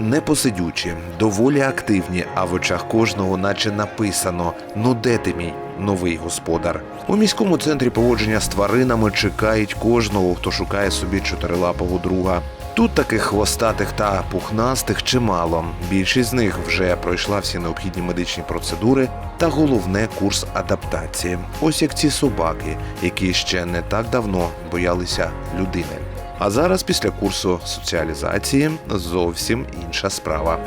непосидючі, доволі активні, а в очах кожного, наче написано: Ну де ти мій новий господар? У міському центрі поводження з тваринами чекають кожного, хто шукає собі чотирилапого друга. Тут таких хвостатих та пухнастих чимало. Більшість з них вже пройшла всі необхідні медичні процедури та головне курс адаптації. Ось як ці собаки, які ще не так давно боялися людини. А зараз, після курсу соціалізації, зовсім інша справа.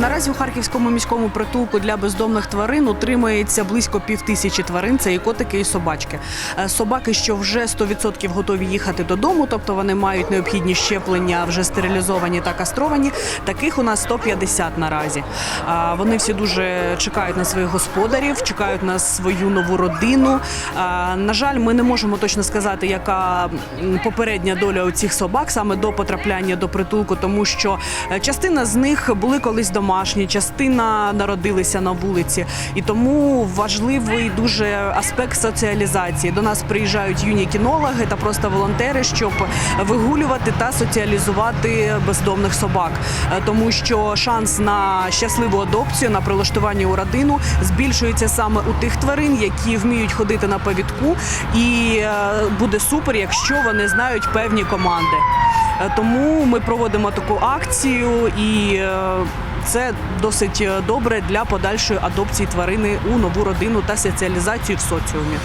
Наразі у харківському міському притулку для бездомних тварин утримується близько півтисячі тварин. Це і котики, і собачки. Е, Собаки, що вже 100% готові їхати додому, тобто вони мають необхідні щеплення, вже стерилізовані та кастровані. Таких у нас 150 наразі. Вони всі дуже чекають на своїх господарів, чекають на свою нову родину. На жаль, ми не можемо точно сказати, яка попередня доля у цих собак саме до потрапляння до притулку, тому що е, частина з них були колись домашні, частина народилися на вулиці, і тому важливий дуже аспект соціалізації. До нас приїжджають юні кінологи та просто волонтери, щоб вигулювати та соціалізувати бездомних собак, Е, тому що шанс на щасливу адопцію, на прилаштування у родину збільшується саме у тих тварин, які вміють ходити на повідку, і е, буде супер, якщо вони знають певні команди. Е, Тому ми проводимо таку акцію, і це досить е, добре для подальшої адопції тварини у нову родину та соціалізації в соціумі.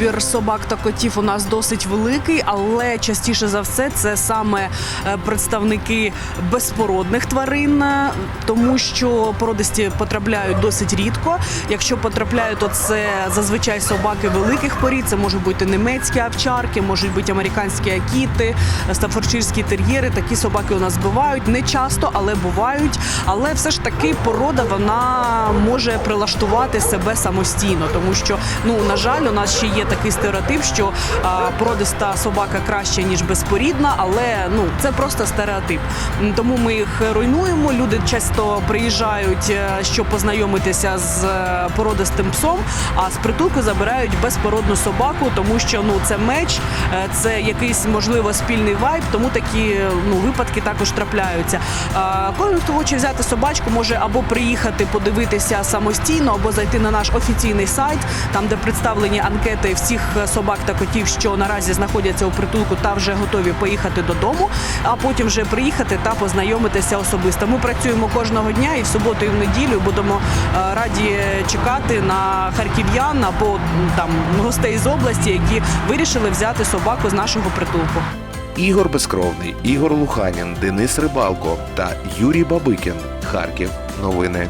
Вибір собак та котів у нас досить великий, але частіше за все це саме е, представники безпородних тварин, е, тому що породисті потрапляють досить рідко. Якщо потрапляють, то це зазвичай собаки великих порід. Це можуть бути німецькі овчарки, можуть бути американські акіти, стафорширські тер'єри. Такі собаки у нас бувають не часто, але бувають. Але все ж таки порода вона може прилаштувати себе самостійно, тому що ну на жаль, у нас ще є такий стереотип, що а, породиста собака краще ніж безпорідна, але ну це просто стереотип. Тому ми їх руйнуємо. Люди часто приїжджають, е, щоб познайомитися з е, породистим псом, а з притулку забирають безпородну собаку, тому що ну це меч, е, це якийсь можливо спільний вайб, тому такі ну випадки також трапляються. Кожен, хто хоче взяти собачку, може або приїхати подивитися самостійно, або зайти на наш офіційний сайт, там де представлені анкети всіх е, собак та котів, що наразі знаходяться у притулку та вже готові поїхати додому, а потім вже приїхати та познайомитися особисто. Ми працюємо кожного дня і в суботу, і в неділю будемо е, раді чекати на харків'ян або там гостей з області, які вирішили взяти собаку з нашого притулку. Ігор Безкровний, Ігор Луханін, Денис Рибалко та Юрій Бабикін. Харків. Новини.